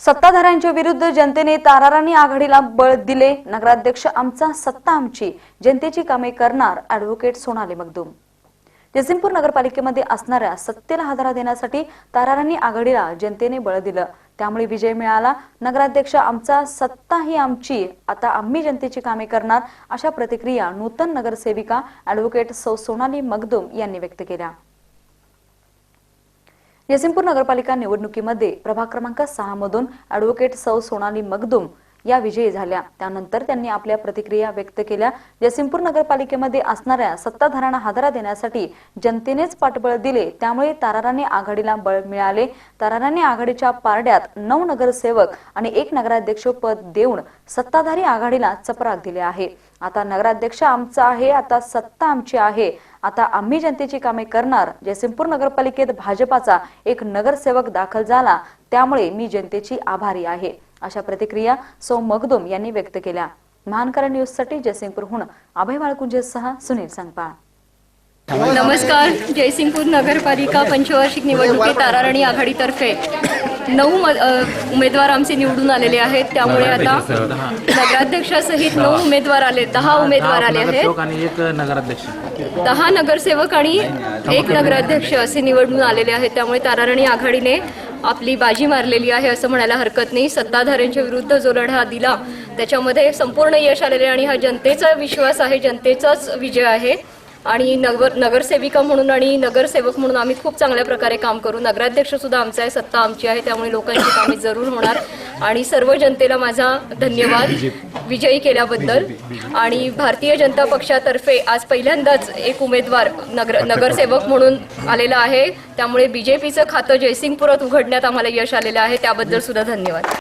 सत्ताधाऱ्यांच्या विरुद्ध जनतेने ताराराणी आघाडीला बळ दिले. नगराध्यक्ष आमचा सत्ता आमची. जनतेची कामे करणार अॅडव्होकेट सोनाली मगदूम जयसिंगपूर नगरपालिकेमध्ये असणाऱ्या सत्तेला हादरा देण्यासाठी ताराराणी आघाडीला जनतेने बळ दिलं. त्यामुळे विजय मिळाला. नगराध्यक्ष आमचा सत्ता ही आमची. आता आम्ही जनतेची कामे करणार अशा प्रतिक्रिया नूतन नगरसेविका अॅडव्होकेट सौ सोनाली मगदूम यांनी व्यक्त केल्या. यसिमपूर नगरपालिका निवडणुकीमध्ये प्रभाग क्रमांक सहा मधून अॅडव्होकेट सौ सोनाली मगदुम या विजयी झाल्या. त्यानंतर त्यांनी आपल्या प्रतिक्रिया व्यक्त केल्या. जयसिंगपूर नगरपालिकेमध्ये असणाऱ्या सत्ताधाऱ्यांना हादरा देण्यासाठी जनतेनेच पाठबळ दिले. त्यामुळे ताराराणी आघाडीला बळ मिळाले. ताराराणी आघाडीच्या पारड्यात नऊ नगरसेवक आणि एक नगराध्यक्ष पद देऊन सत्ताधारी आघाडीला चपराक दिले आहे. आता नगराध्यक्ष आमचा आहे आता सत्ता आमची आहे. आता आम्ही जनतेची कामे करणार. जयसिंगपूर नगरपालिकेत भाजपाचा एक नगरसेवक दाखल झाला. त्यामुळे मी जनतेची आभारी आहे. अशा प्रतिक्रिया सौ मगदुम यांनी व्यक्त केल्या. महानकरा न्यूजसाठी जयसिंगपूरहून अभय बाळकुंजेसह सुनील संगपाळ नमस्कार. जयसिंगपूर नगरपालिका पंचवार्षिक निवडणुकीत ताराराणी आघाडीतर्फे नऊ उमेदवार आमचे निवडून आलेले आहेत. त्यामुळे आता नगराध्यक्षासहित नऊ उमेदवार आले दहा उमेदवार आले आहेत. नगरसेवक आणि एक नगराध्यक्ष. दहा नगरसेवक आणि एक नगराध्यक्ष असे निवडून आलेले आहेत. त्यामुळे ताराराणी आघाडीने आपली बाजी मारलेली आहे असं म्हणायला हरकत नाही. सत्ताधाऱ्यांच्या विरुद्ध जो लढा दिला त्याच्यामध्ये संपूर्ण यश आलेले आणि हा जनतेचा विश्वास आहे जनतेचाच विजय आहे. आणि नगर नगरसेविका म्हणून आणि नगरसेवक म्हणून आम्ही खूप चांगल्या प्रकारे काम करू. नगराध्यक्ष सुद्धा आमचा आहे सत्ता आमची आहे त्यामुळे लोकांची कामे जरूर होणार. आणि सर्व जनतेला माझा धन्यवाद विजयी केल्याबद्दल. आणि भारतीय जनता पक्षातर्फे आज पहिल्यांदाच एक उमेदवार नगर नगरसेवक म्हणून आलेला आहे. त्यामुळे बीजेपीचं खातं जयसिंगपुरात उघडण्यात आम्हाला यश आलेलं आहे. त्याबद्दल सुद्धा धन्यवाद.